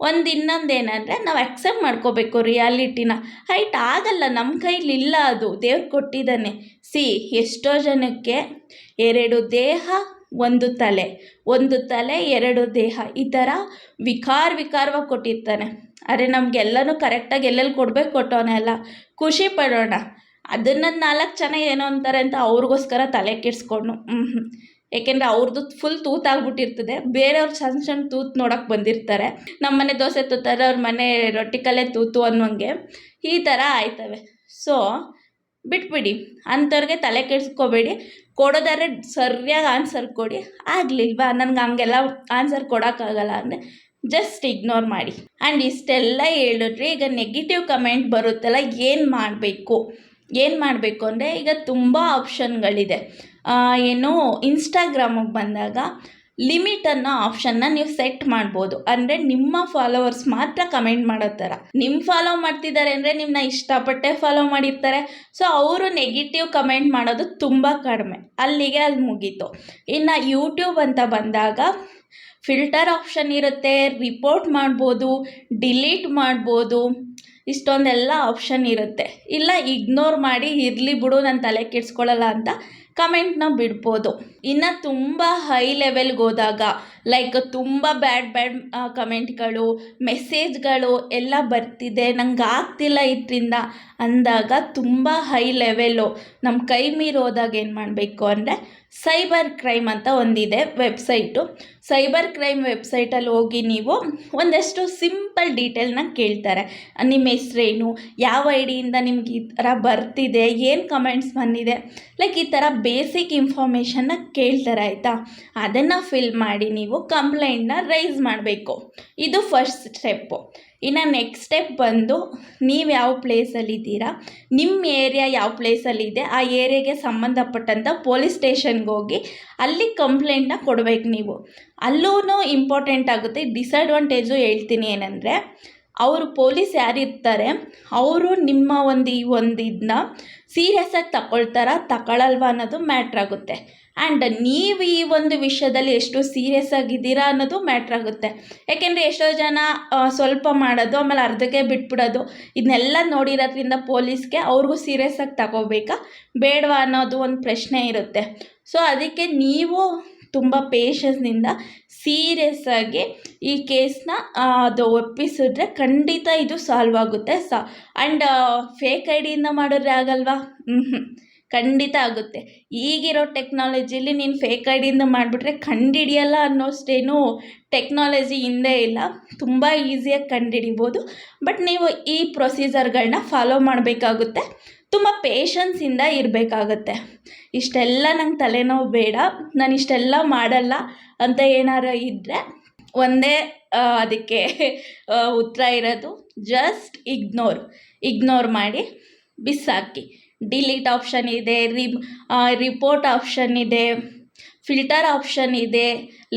ಒಂದು ಇನ್ನೊಂದು ಏನಂದರೆ ನಾವು ಅಕ್ಸೆಪ್ಟ್ ಮಾಡ್ಕೋಬೇಕು ರಿಯಾಲಿಟಿನ ಹೈಟ್ ಆಗಲ್ಲ. ನಮ್ಮ ಕೈಲಿಲ್ಲ ಅದು. ದೇವ್ರು ಕೊಟ್ಟಿದ್ದಾನೆ. ಸಿ ಎಷ್ಟೋ ಜನಕ್ಕೆ ಎರಡು ದೇಹ ಒಂದು ತಲೆ ಒಂದು ತಲೆ, ಎರಡು ದೇಹ, ಈ ಥರ ವಿಕಾರ ವಿಕಾರವಾಗಿ ಕೊಟ್ಟಿರ್ತಾನೆ. ಅರೆ, ನಮಗೆಲ್ಲನೂ ಕರೆಕ್ಟಾಗಿ ಎಲ್ಲೆಲ್ಲಿ ಕೊಡಬೇಕು ಕೊಟ್ಟವನೇ ಅಲ್ಲ. ಖುಷಿ ಪಡೋಣ. ಅದನ್ನು ನಾಲ್ಕು ಜನ ಏನೋ ಅಂತಾರೆ ಅಂತ ಅವ್ರಿಗೋಸ್ಕರ ತಲೆ ಕೆಡಿಸ್ಕೊಂಡು. ಹ್ಞೂ ಏಕೆಂದರೆ ಅವ್ರದ್ದು ಫುಲ್ ತೂತಾಗ್ಬಿಟ್ಟಿರ್ತದೆ. ಬೇರೆಯವ್ರ ಸಣ್ಣ ಸಣ್ಣ ತೂತು ನೋಡೋಕೆ ಬಂದಿರ್ತಾರೆ. ನಮ್ಮ ಮನೆ ದೋಸೆ ತೂತಾರೆ ಅವ್ರ ಮನೆ ರೊಟ್ಟಿ ಕಲೆ ತೂತು ಅನ್ನೋಂಗೆ ಈ ಥರ ಆಯ್ತವೆ. ಸೊ ಬಿಟ್ಬಿಡಿ. ಅಂಥವ್ರಿಗೆ ತಲೆ ಕೆಡಿಸ್ಕೋಬೇಡಿ. ಕೊಡೋದಾದ್ರೆ ಸರಿಯಾಗಿ ಆನ್ಸರ್ ಕೊಡಿ. ಆಗಲಿಲ್ವಾ? ನನಗೆ ಹಂಗೆಲ್ಲ ಆನ್ಸರ್ ಕೊಡೋಕ್ಕಾಗಲ್ಲ ಅಂದರೆ ಜಸ್ಟ್ ಇಗ್ನೋರ್ ಮಾಡಿ. ಆ್ಯಂಡ್ ಇಷ್ಟೆಲ್ಲ ಹೇಳಿದ್ರೆ ಈಗ ನೆಗೆಟಿವ್ ಕಮೆಂಟ್ ಬರುತ್ತಲ್ಲ, ಏನು ಮಾಡಬೇಕು? ಏನು ಮಾಡಬೇಕು ಅಂದರೆ ಈಗ ತುಂಬ ಆಪ್ಷನ್ಗಳಿದೆ ಏನು ಇನ್ಸ್ಟಾಗ್ರಾಮಿಗೆ ಬಂದಾಗ ಲಿಮಿಟ್ ಅನ್ನೋ ಆಪ್ಷನ್ನ ನೀವು ಸೆಟ್ ಮಾಡ್ಬೋದು. ಅಂದರೆ ನಿಮ್ಮ ಫಾಲೋವರ್ಸ್ ಮಾತ್ರ ಕಮೆಂಟ್ ಮಾಡೋ ಥರ. ನಿಮ್ಮ ಫಾಲೋ ಮಾಡ್ತಿದ್ದಾರೆ ಅಂದರೆ ನಿಮ್ಮನ್ನ ಇಷ್ಟಪಟ್ಟೆ ಫಾಲೋ ಮಾಡಿರ್ತಾರೆ. ಸೊ ಅವರು ನೆಗೆಟಿವ್ ಕಮೆಂಟ್ ಮಾಡೋದು ತುಂಬ ಕಡಿಮೆ. ಅಲ್ಲಿಗೆ ಅಲ್ಲಿ ಮುಗೀತು. ಇನ್ನು ಯೂಟ್ಯೂಬ್ ಅಂತ ಬಂದಾಗ ಫಿಲ್ಟರ್ ಆಪ್ಷನ್ ಇರುತ್ತೆ ರಿಪೋರ್ಟ್ ಮಾಡ್ಬೋದು ಡಿಲೀಟ್ ಮಾಡ್ಬೋದು, ಇಷ್ಟೊಂದೆಲ್ಲ ಆಪ್ಷನ್ ಇರುತ್ತೆ. ಇಲ್ಲ ಇಗ್ನೋರ್ ಮಾಡಿ, ಇರಲಿ ಬಿಡು, ನಾನು ತಲೆ ಕೆಡಿಸ್ಕೊಳ್ಳಲ್ಲ ಅಂತ ಕಮೆಂಟ್ನ ಬಿಡ್ಬೋದು. ಇನ್ನು ತುಂಬ ಹೈ ಲೆವೆಲ್ಗೆ ಹೋದಾಗ ಲೈಕ್ ತುಂಬ ಬ್ಯಾಡ್ ಬ್ಯಾಡ್ ಕಮೆಂಟ್ಗಳು ಮೆಸೇಜ್ಗಳು ಎಲ್ಲ ಬರ್ತಿದೆ. ನಂಗೆ ಆಗ್ತಿಲ್ಲ ಇದರಿಂದ. ಅಂದಾಗ ತುಂಬ ಹೈ ಲೆವೆಲ್ಲು ನಮ್ಮ ಕೈ ಮೀರಿ ಏನು ಮಾಡಬೇಕು ಅಂದರೆ ಸೈಬರ್ ಕ್ರೈಮ್ ಅಂತ ಒಂದಿದೆ ವೆಬ್ಸೈಟು ಸೈಬರ್ ಕ್ರೈಮ್ ವೆಬ್ಸೈಟಲ್ಲಿ ಹೋಗಿ ನೀವು ಒಂದಷ್ಟು ಸಿಂಪಲ್ ಡೀಟೇಲ್ನ ಕೇಳ್ತಾರೆ. ನಿಮ್ಮ ಹೆಸ್ರೇನು, ಯಾವ ಐ ಡಿಯಿಂದ ನಿಮ್ಗೆ ಈ ಥರ ಬರ್ತಿದೆ, ಏನು ಕಮೆಂಟ್ಸ್ ಬಂದಿದೆ. ಲೈಕ್ ಈ ಥರ ಬೇಸಿಕ್ ಇನ್ಫಾರ್ಮೇಷನ್ನ ಕೇಳ್ತಾರೆ, ಆಯಿತಾ? ಅದನ್ನು ಫಿಲ್ ಮಾಡಿ ನೀವು ಕಂಪ್ಲೇಂಟ್ನ ರೈಸ್ ಮಾಡಬೇಕು. ಇದು ಫಸ್ಟ್ ಸ್ಟೆಪ್ಪು ಇನ್ನು ನೆಕ್ಸ್ಟ್ ಸ್ಟೆಪ್ ಬಂದು ನೀವು ಯಾವ ಪ್ಲೇಸಲ್ಲಿದ್ದೀರಾ ನಿಮ್ಮ ಏರಿಯಾ ಯಾವ ಪ್ಲೇಸಲ್ಲಿದೆ ಆ ಏರಿಯಾಗೆ ಸಂಬಂಧಪಟ್ಟಂಥ ಪೊಲೀಸ್ ಸ್ಟೇಷನ್ಗೆ ಹೋಗಿ ಅಲ್ಲಿ ಕಂಪ್ಲೇಂಟ್ನ ಕೊಡಬೇಕು ನೀವು. ಅಲ್ಲೂ ಇಂಪಾರ್ಟೆಂಟ್ ಆಗುತ್ತೆ ಡಿಸಡ್ವಾಂಟೇಜು ಹೇಳ್ತೀನಿ ಏನಂದರೆ ಅವರು ಪೊಲೀಸ್ ಯಾರಿರ್ತಾರೆ ಅವರು ನಿಮ್ಮ ಒಂದು ಈ ಒಂದು ಇದನ್ನ ಸೀರಿಯಸ್ಸಾಗಿ ತಗೊಳ್ತಾರ ತಗೊಳಲ್ವಾ ಅನ್ನೋದು ಮ್ಯಾಟ್ರ್ ಆಗುತ್ತೆ. ಆ್ಯಂಡ್ ನೀವು ಈ ಒಂದು ವಿಷಯದಲ್ಲಿ ಎಷ್ಟು ಸೀರಿಯಸ್ ಆಗಿದ್ದೀರಾ ಅನ್ನೋದು ಮ್ಯಾಟ್ರ್ ಆಗುತ್ತೆ. ಯಾಕೆಂದರೆ ಎಷ್ಟೋ ಜನ ಸ್ವಲ್ಪ ಮಾಡೋದು, ಆಮೇಲೆ ಅರ್ಧಕ್ಕೆ ಬಿಟ್ಬಿಡೋದು ಇದನ್ನೆಲ್ಲ ನೋಡಿರೋದ್ರಿಂದ ಪೊಲೀಸ್ಗೆ ಅವ್ರಿಗೂ ಸೀರಿಯಸ್ಸಾಗಿ ತಗೋಬೇಕಾ? ಬೇಡವಾ ಅನ್ನೋದು ಒಂದು ಪ್ರಶ್ನೆ ಇರುತ್ತೆ. ಸೊ ಅದಕ್ಕೆ ನೀವು ತುಂಬ ಪೇಶನ್ಸ್ನಿಂದ ಸೀರಿಯಸ್ ಆಗಿ ಈ ಕೇಸ್ನ ಅದು ಒಪ್ಪಿಸಿದ್ರೆ ಖಂಡಿತ ಇದು ಸಾಲ್ವ್ ಆಗುತ್ತೆ ಸಾ. ಆ್ಯಂಡ್ ಫೇಕ್ ಐ ಡಿಯಿಂದ ಮಾಡಿದ್ರೆ ಆಗಲ್ವಾ? ಖಂಡಿತ ಆಗುತ್ತೆ. ಈಗಿರೋ ಟೆಕ್ನಾಲಜಿಲಿ ನೀನು ಫೇಕ್ ಐ ಡಿಯಿಂದ ಮಾಡಿಬಿಟ್ರೆ ಕಂಡಿಡಿಯಲ್ಲ ಅನ್ನೋಷ್ಟೇನು ಟೆಕ್ನಾಲಜಿ ಹಿಂದೆ ಇಲ್ಲ. ತುಂಬ ಈಸಿಯಾಗಿ ಕಂಡಿಡಿಬೋದು. ಬಟ್ ನೀವು ಈ ಪ್ರೊಸೀಜರ್ಗಳನ್ನ ಫಾಲೋ ಮಾಡಬೇಕಾಗುತ್ತೆ. ತುಂಬ ಪೇಷನ್ಸಿಂದ ಇರಬೇಕಾಗತ್ತೆ. ಇಷ್ಟೆಲ್ಲ ನಂಗೆ ತಲೆನೋವು ಬೇಡ, ನಾನು ಇಷ್ಟೆಲ್ಲ ಮಾಡಲ್ಲ ಅಂತ ಏನಾರು ಇದ್ದರೆ ಒಂದೇ ಅದಕ್ಕೆ ಉತ್ತರ ಇರೋದು ಜಸ್ಟ್ ಇಗ್ನೋರ್ ಇಗ್ನೋರ್ ಮಾಡಿ ಬಿಸಾಕಿ. ಡಿಲೀಟ್ ಆಪ್ಷನ್ ಇದೆ ರಿ ರಿಪೋರ್ಟ್ ಆಪ್ಷನ್ ಇದೆ ಫಿಲ್ಟರ್ ಆಪ್ಷನ್ ಇದೆ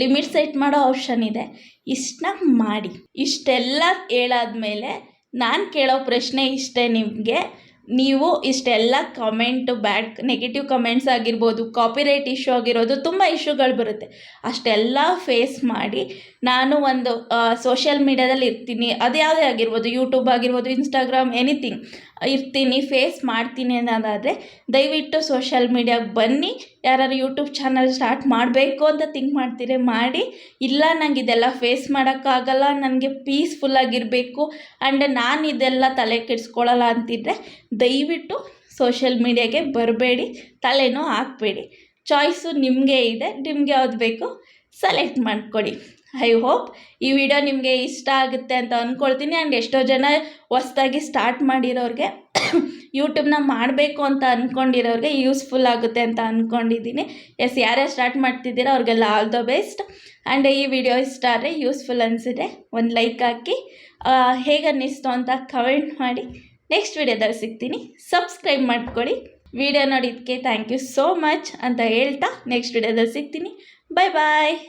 ಲಿಮಿಟ್ ಸೆಟ್ ಮಾಡೋ ಆಪ್ಷನ್ ಇದೆ. ಇಷ್ಟನ್ನ ಮಾಡಿ. ಇಷ್ಟೆಲ್ಲ ಹೇಳಾದ್ಮೇಲೆ ನಾನು ಕೇಳೋ ಪ್ರಶ್ನೆ ಇಷ್ಟೇ ನಿಮಗೆ. ನೀವು ಇಷ್ಟೆಲ್ಲ ಕಮೆಂಟು ಬ್ಯಾಡ್ ನೆಗೆಟಿವ್ ಕಮೆಂಟ್ಸ್ ಆಗಿರ್ಬೋದು ಕಾಪಿರೈಟ್ ಇಶ್ಯೂ ಆಗಿರೋದು ತುಂಬ ಇಶ್ಯೂಗಳು ಬರುತ್ತೆ. ಅಷ್ಟೆಲ್ಲ ಫೇಸ್ ಮಾಡಿ ನಾನು ಒಂದು ಸೋಷಿಯಲ್ ಮೀಡ್ಯಾದಲ್ಲಿ ಇರ್ತೀನಿ ಅದು ಯಾವುದೇ ಆಗಿರ್ಬೋದು ಯೂಟ್ಯೂಬ್ ಆಗಿರ್ಬೋದು ಇನ್ಸ್ಟಾಗ್ರಾಮ್ ಎನಿಥಿಂಗ್ ಇರ್ತೀನಿ ಫೇಸ್ ಮಾಡ್ತೀನಿ ಅನ್ನೋದಾದರೆ ದಯವಿಟ್ಟು ಸೋಷಲ್ ಮೀಡ್ಯಾಗೆ ಬನ್ನಿ. ಯಾರು ಯೂಟ್ಯೂಬ್ ಚಾನಲ್ ಸ್ಟಾರ್ಟ್ ಮಾಡಬೇಕು ಅಂತ ಥಿಂಕ್ ಮಾಡ್ತೀರಿ, ಮಾಡಿ. ಇಲ್ಲ, ನಂಗೆ ಇದೆಲ್ಲ ಫೇಸ್ ಮಾಡೋಕ್ಕಾಗಲ್ಲ, ನನಗೆ ಪೀಸ್ಫುಲ್ಲಾಗಿರಬೇಕು ಆ್ಯಂಡ್ ನಾನು ಇದೆಲ್ಲ ತಲೆ ಕೆಡಿಸ್ಕೊಳ್ಳಲ್ಲ ಅಂತಿದ್ದರೆ ದಯವಿಟ್ಟು ಸೋಷಿಯಲ್ ಮೀಡ್ಯಾಗೆ ಬರಬೇಡಿ ತಲೆನೂ ಹಾಕಬೇಡಿ. ಚಾಯ್ಸು ನಿಮಗೆ ಇದೆ, ನಿಮ್ಗೆ ಯಾವ್ದು ಬೇಕೋ? ಸೆಲೆಕ್ಟ್ ಮಾಡ್ಕೊಳ್ಳಿ ಐ ಹೋಪ್ ಈ ವಿಡಿಯೋ ನಿಮಗೆ ಇಷ್ಟ ಆಗುತ್ತೆ ಅಂತ ಅಂದ್ಕೊಳ್ತೀನಿ ಆ್ಯಂಡ್ ಎಷ್ಟೋ ಜನ ಹೊಸ್ದಾಗಿ ಸ್ಟಾರ್ಟ್ ಮಾಡಿರೋರಿಗೆ ಯೂಟ್ಯೂಬ್ನ ಮಾಡಬೇಕು ಅಂತ ಅಂದ್ಕೊಂಡಿರೋರಿಗೆ ಯೂಸ್ಫುಲ್ ಆಗುತ್ತೆ ಅಂತ ಅಂದ್ಕೊಂಡಿದ್ದೀನಿ ಎಸ್ ಯಾರ್ಯಾರು ಸ್ಟಾರ್ಟ್ ಮಾಡ್ತಿದ್ದೀರಾ ಅವ್ರಿಗೆಲ್ಲ ಆಲ್ ದ ಬೆಸ್ಟ್ ಆ್ಯಂಡ್ ಈ ವಿಡಿಯೋ ಇಷ್ಟ ಆದರೆ ಯೂಸ್ಫುಲ್ ಅನಿಸಿದೆ ಒಂದು ಲೈಕ್ ಹಾಕಿ. ಹೇಗೆ ಅನ್ನಿಸ್ತು ಅಂತ ಕಮೆಂಟ್ ಮಾಡಿ. ನೆಕ್ಸ್ಟ್ ವಿಡಿಯೋದಲ್ಲಿ ಸಿಗ್ತೀನಿ. ಸಬ್ಸ್ಕ್ರೈಬ್ ಮಾಡ್ಕೊಳ್ಳಿ ವಿಡಿಯೋ ನೋಡಿದ್ದಕ್ಕೆ ಥ್ಯಾಂಕ್ ಯು ಸೋ ಮಚ್ ಅಂತ ಹೇಳ್ತಾ ನೆಕ್ಸ್ಟ್ ವಿಡಿಯೋದಲ್ಲಿ ಸಿಗ್ತೀನಿ. Bye bye.